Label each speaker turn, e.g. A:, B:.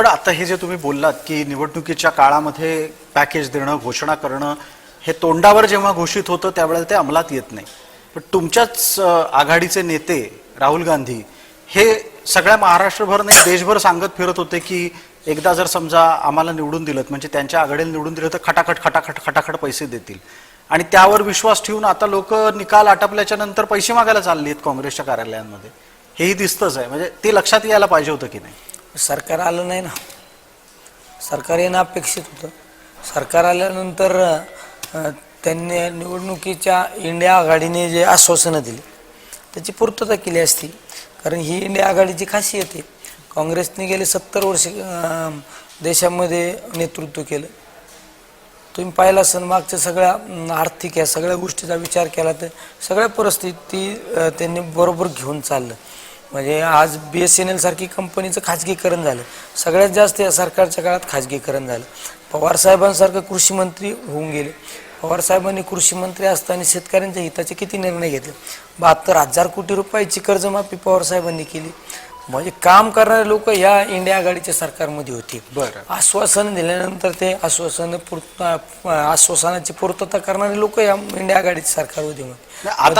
A: पण आता हे जे तुम्ही बोललात की निवडणुकीच्या काळामध्ये पॅकेज देणं घोषणा करणं हे तोंडावर जेव्हा घोषित होतं त्यावेळेला ते अंमलात येत नाही. पण तुमच्याच आघाडीचे नेते राहुल गांधी हे सगळ्या महाराष्ट्रभर नाही देशभर सांगत फिरत होते की एकदा जर समजा आम्हाला निवडून दिलं म्हणजे त्यांच्या आघाडीला निवडून दिलं तर खटाखट खटाखट खटाखट पैसे देतील. आणि त्यावर विश्वास ठेवून आता लोक निकाल आटपल्याच्या नंतर पैसे मागायला चालले आहेत काँग्रेसच्या कार्यालयांमध्ये. हेही दिसतंच आहे. म्हणजे ते लक्षात यायला पाहिजे होतं की नाही?
B: सरकार आलं नाही ना. सरकार येणं अपेक्षित होतं. सरकार आल्यानंतर त्यांनी निवडणुकीच्या इंडिया आघाडीने जे आश्वासनं दिली त्याची पूर्तता केली असती. कारण ही इंडिया आघाडीची खासियत आहे. काँग्रेसने गेले सत्तर वर्ष देशामध्ये नेतृत्व केलं. तुम्ही पाहिलं असेल मागच्या सगळ्या अं, आर्थिक या सगळ्या गोष्टीचा विचार केला तर सगळ्या परिस्थिती अं, त्यांनी बरोबर घेऊन चाललं. म्हणजे आज बी एस एन एल सारखी कंपनीचं खाजगीकरण झालं. सगळ्यात जास्त या सरकारच्या काळात खाजगीकरण झालं. पवार साहेबांसारखं कृषी मंत्री होऊन गेले. पवार साहेबांनी कृषी मंत्री असताना शेतकऱ्यांच्या हिताचे किती निर्णय घेतले? बहात्तर हजार कोटी रुपयाची कर्जमाफी पवार साहेबांनी केली. म्हणजे काम करणारे लोक या इंडिया आघाडीच्या सरकारमध्ये होते.
A: बरं.
B: आश्वासन दिल्यानंतर ते आश्वासन पूर्त आश्वासनाची पूर्तता करणारे लोक या इंडिया आघाडीच्या सरकारमध्ये होते.
A: आता